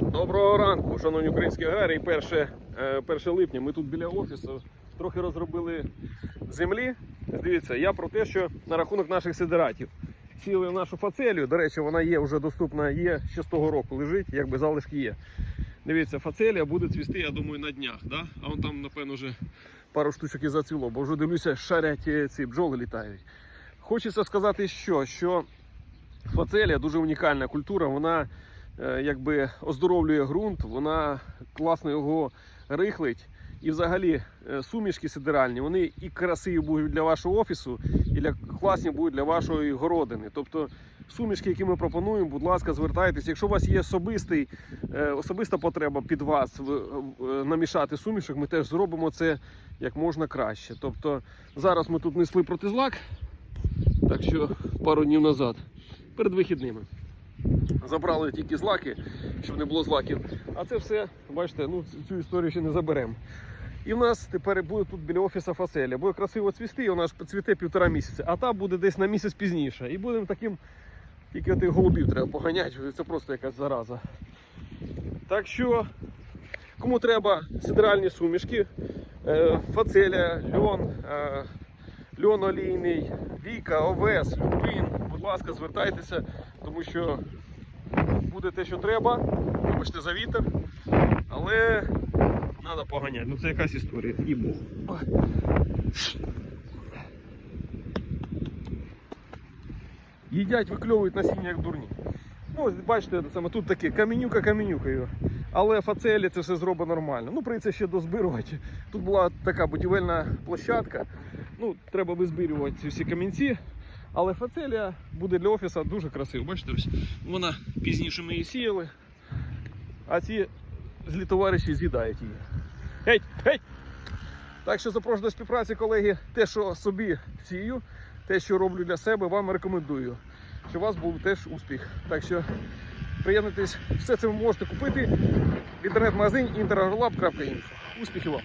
Доброго ранку, шановні українські аграрії. Перше, е, 1 липня ми тут біля офісу трохи розробили землі. Дивіться, я про те, що на рахунок наших сидератів. Сіли нашу фацелію. До речі, вона є вже доступна, є ще з того року лежить, якби залишки є. Дивіться, фацелія буде цвісти, я думаю, на днях. Да? А вон там, напевно, вже пару штучок і зацвіло, бо вже дивлюся, шарять ці бджоли літають. Хочеться сказати, що, що фацелія дуже унікальна культура. Вона якби оздоровлює ґрунт, вона класно його рихлить. І взагалі е, сумішки сидеральні, вони і красиві будуть для вашого офісу, і для, класні будуть для вашої городини. Тобто сумішки, які ми пропонуємо, будь ласка, звертайтеся. Якщо у вас є особистий, е, особиста потреба під вас намішати сумішок, ми теж зробимо це як можна краще. Тобто зараз ми тут несли протизлак, так що пару днів назад, перед вихідними. Забрали тільки злаки, щоб не було злаків. А це все, бачите, ну цю історію ще не заберемо. І в нас тепер буде тут біля офісу фаселя. Буде красиво цвісти, і вона ж цвіте півтора місяця, а та буде десь на місяць пізніше. І будемо таким, тільки тих голубів треба поганяти, це просто якась зараза. Так що, кому треба сидральні сумішки, е, фацеля, льон, е, льон олійний, віка, овес, люпин, будь ласка, звертайтеся, тому що буде те, що треба. Вибачте за вітер, але треба поганяти. Ну це якась історія. І Бог. Їдять, викльовують насіння як дурні. Ну, ось бачите, саме тут таке каменюка каменюкою. Але фацелі це все зробить нормально. Ну, прийдеться ще дозбирувати. Тут була така будівельна площадка. Ну, треба визбирювати всі камінці. Але фацелія буде для офісу дуже красиво. Бачите, ось вона пізніше ми її сіяли, а ці злі товариші з'їдають її. Геть, геть! Так що запрошую до співпраці, колеги. Те, що собі сію, те, що роблю для себе, вам рекомендую. Щоб у вас був теж успіх. Так що приєднуйтесь, все це ви можете купити в інтернет-магазині interagolab.info. Успіхів вам!